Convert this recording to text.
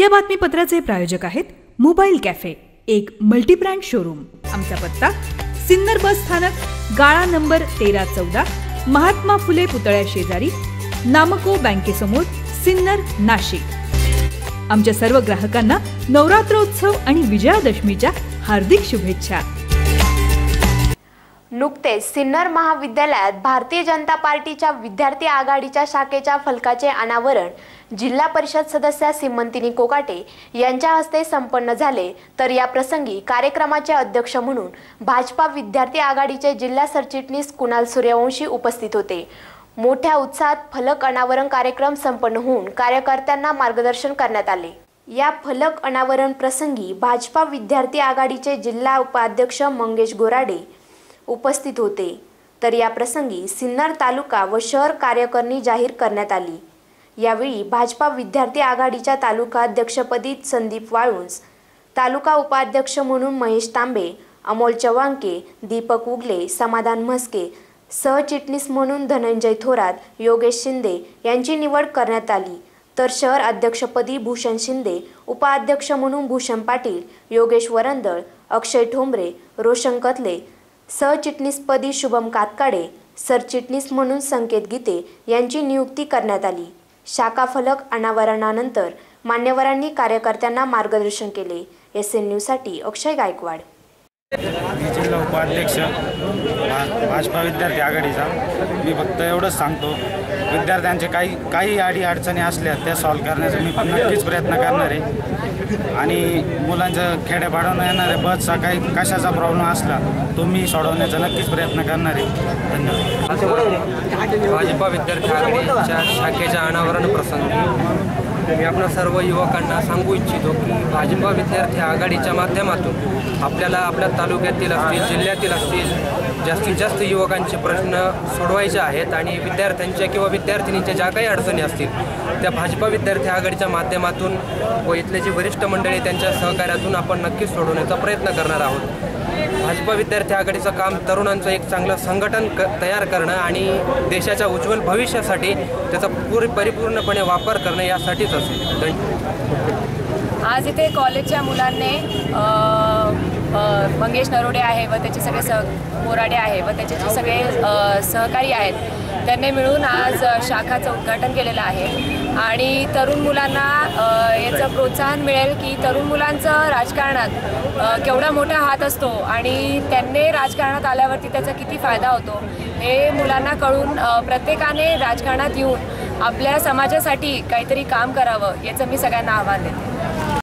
या बातमीपत्राचे प्रायोजक आहेत मोबाईल कॅफे एक मल्टीब्रँड शोरूम. आमचा पत्ता सिन्नर बस स्थानक गाळा नंबर तेरा चौदा महात्मा फुले पुतळ्या शेजारी नामको बँकेसमोर सिन्नर नाशिक. आमच्या सर्व ग्राहकांना नवरात्रोत्सव आणि विजयादशमीच्या हार्दिक शुभेच्छा. नुकतेच सिन्नर महाविद्यालयात भारतीय जनता पार्टीच्या विद्यार्थी आघाडीच्या शाखेच्या फलकाचे अनावरण. जिल्हा परिषद सदस्या सिमंतिनी कोकाटे यांच्या हस्ते संपन्न झाले. तर या प्रसंगी कार्यक्रमाचे अध्यक्ष म्हणून भाजपा विद्यार्थी आघाडीचे जिल्हा सरचिटणीस कुणाल सूर्यवंशी उपस्थित होते. मोठ्या उत्साहात फलक अनावरण कार्यक्रम संपन्न होऊन कार्यकर्त्यांना मार्गदर्शन करण्यात आले. या फलक अनावरण प्रसंगी भाजपा विद्यार्थी आघाडीचे जिल्हा उपाध्यक्ष मंगेश गोराडे उपस्थित होते. तर या प्रसंगी सिन्नर तालुका व शहर कार्यकारिणी जाहीर करण्यात आली. यावेळी भाजपा विद्यार्थी आघाडीच्या तालुका अध्यक्षपदी संदीप वाळुंज तालुका उपाध्यक्ष म्हणून महेश तांबे अमोल चव्हाणके दीपक उगले समाधान म्हस्के सहचिटणीस म्हणून धनंजय थोरात योगेश शिंदे यांची निवड करण्यात आली. तर शहर अध्यक्षपदी भूषण शिंदे उपाध्यक्ष म्हणून भूषण पाटील योगेश वरंदळ अक्षय ठोंबरे रोशन कथले सहचिटणीसपदी शुभम कातकाडे सरचिटणीस म्हणून संकेत गीते यांची नियुक्ती करण्यात आली. शाखाफलक अनावरणानंतर मान्यवरांनी कार्यकर्त्यांना मार्गदर्शन केले. एस एन न्यूजसाठी अक्षय गायकवाड. मी जिल्हा उपाध्यक्ष भाजपा विद्यार्थी आघाडीचा. मी फक्त एवढंच सांगतो विद्यार्थ्यांचे काही काही आडी अडचणी असल्या त्या सॉल्व करण्याचा मी पण नक्कीच प्रयत्न करणार आहे. आणि मुलांचं खेड्यापाड्यानं येणारे बसचा काही कशाचा प्रॉब्लेम असला तो मी सोडवण्याचा नक्कीच प्रयत्न करणार आहे. धन्यवाद. भाजपा विद्यार्थी आघाडीच्या शाखेच्या अनावरण प्रसंगी मी आपल्या सर्व युवकांना सांगू इच्छितो की भाजपा विद्यार्थी आघाडीच्या माध्यमातून आपल्याला आपल्या तालुक्यातील असतील जिल्ह्यातील असतील जास्तीत जास्त युवकांचे प्रश्न सोडवायचे आहेत आणि विद्यार्थ्यांच्या किंवा विद्यार्थिनींच्या ज्या काही अडचणी असतील त्या भाजपा विद्यार्थी आघाडीच्या माध्यमातून व इथले जे वरिष्ठ मंडळी त्यांच्या सहकार्यातून आपण नक्कीच सोडवण्याचा प्रयत्न करणार आहोत. भाजपा विद्यार्थी आघाडीचं काम तरुणांचं एक चांगलं संघटन क तयार करणं आणि देशाच्या उज्ज्वल भविष्यासाठी त्याचा पूर परिपूर्णपणे वापर करणं यासाठीच असेल. आज इथे कॉलेजच्या मुलांनी मंगेश नरोडे आहे व त्याचे सगळे सह मोराडे आहे व त्याचे जे सगळे सहकारी आहेत त्यांनी मिळून आज शाखाचं उद्घाटन केलेलं आहे. आणि तरुण मुलांना याचं प्रोत्साहन मिळेल की तरुण मुलांचं राजकारणात केवढा मोठा हात असतो आणि त्यांनी राजकारणात आल्यावरती त्याचा किती फायदा होतो हे मुलांना कळून प्रत्येकाने राजकारणात येऊन आपल्या समाजासाठी काहीतरी काम करावं याचं मी सगळ्यांना आव्हान देते.